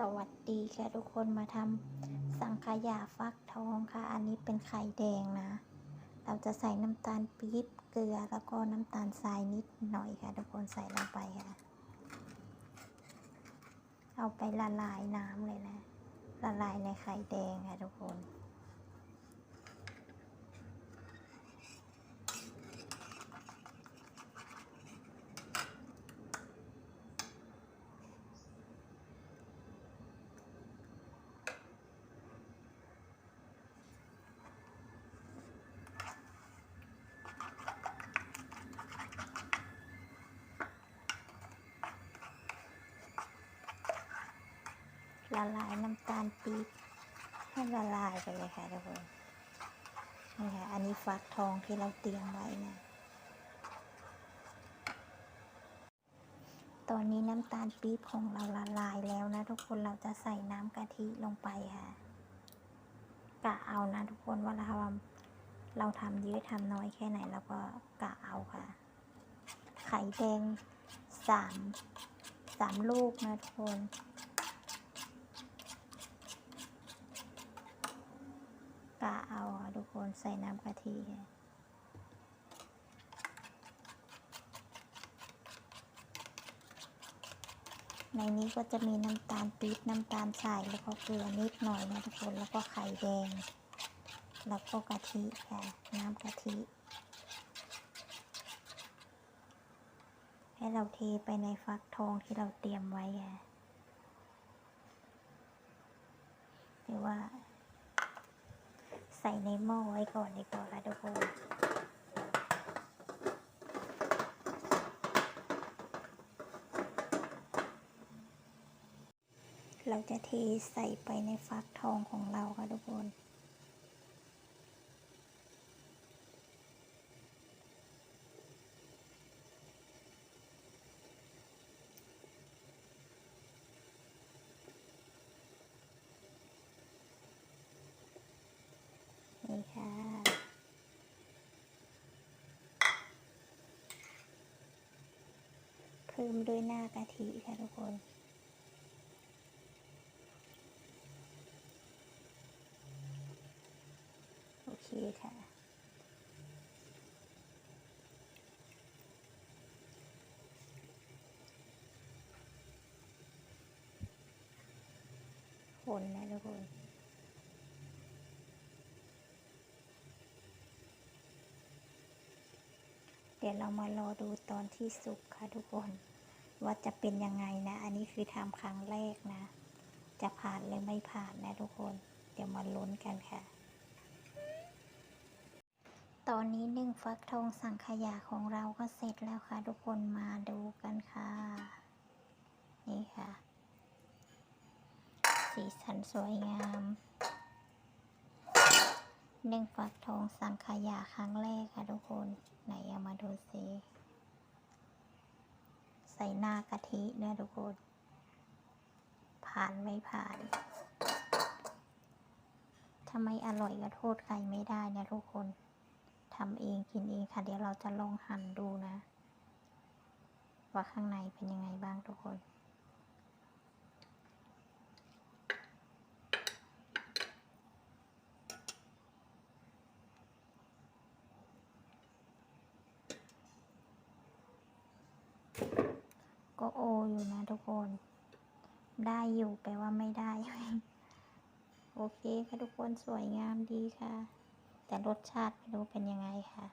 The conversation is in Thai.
สวัสดีค่ะทุกคนมาทำสังขยาฟักทองค่ะ อันนี้เป็นไข่แดงนะ เราจะใส่น้ำตาลปี๊บเกลือแล้วก็น้ำตาลทรายนิดหน่อยค่ะ ทุกคนใส่ลงไปค่ะ เอาไปละลายน้ำเลยนะ ละลายในไข่แดงค่ะทุกคน ละลายน้ำตาลปี๊บให้ละลายไปเลยค่ะทุกคนนี่ค่ะ อันนี้ฟักทองที่เราเตรียมไว้นะตอนนี้น้ำตาลปี๊บของเราละลายแล้วนะทุกคนเราจะใส่น้ำกะทิลงไปค่ะกะเอานะทุกคนว่าเราทำเราทำเยอะทำน้อยแค่ไหนเราก็กะเอาค่ะ ไข่แดงสามสามลูกนะทุกคน กะเอาค่ะทุกคนใส่น้ำกะทิในนี้ก็จะมีน้ำตาลปี๊บน้ำตาลทรายแล้วก็เกลือนิดหน่อยนะทุกคนแล้วก็ไข่แดง แล้วก็กะทิค่ะน้ำกะทิ ให้เราเทไปในฟักทองที่เราเตรียมไว้ค่ะหรือว่า ใส่ในหม้อไว้ก่อนดีกว่าค่ะทุกคนเราจะเทใส่ไปในฟักทองของเราค่ะทุกคนค่ะ เพิ่มด้วยหน้ากะทิค่ะทุกคนโอเคค่ะ คนนะทุกคน เดี๋ยวเรามารอดูตอนที่สุกค่ะทุกคน ว่าจะเป็นยังไงนะ อันนี้คือทำครั้งแรกนะ จะผ่านหรือไม่ผ่านนะทุกคน เดี๋ยวมาลุ้นกันค่ะ ตอนนี้หนึ่งฟักทองสังขยาของเราก็เสร็จแล้วค่ะ ทุกคนมาดูกันค่ะ นี่ค่ะ สีสันสวยงาม หนึ่งฟักทองสังขยาครั้งแรกค่ะทุกคน ไหนเอามาดูสิใส่หน้ากะทิเนี่ยทุกคน ผ่านไม่ผ่านทำไมอร่อยก็โทษใครไม่ได้นะทุกคนทำเองกินเองค่ะ เดี๋ยวเราจะลองหั่นดูนะ ว่าข้างในเป็นยังไงบ้างทุกคน ก็โออยู่นะทุกคน ได้อยู่แปลว่าไม่ได้ โอเคค่ะทุกคนสวยงามดีค่ะ แต่รสชาติไม่รู้เป็นยังไงค่ะ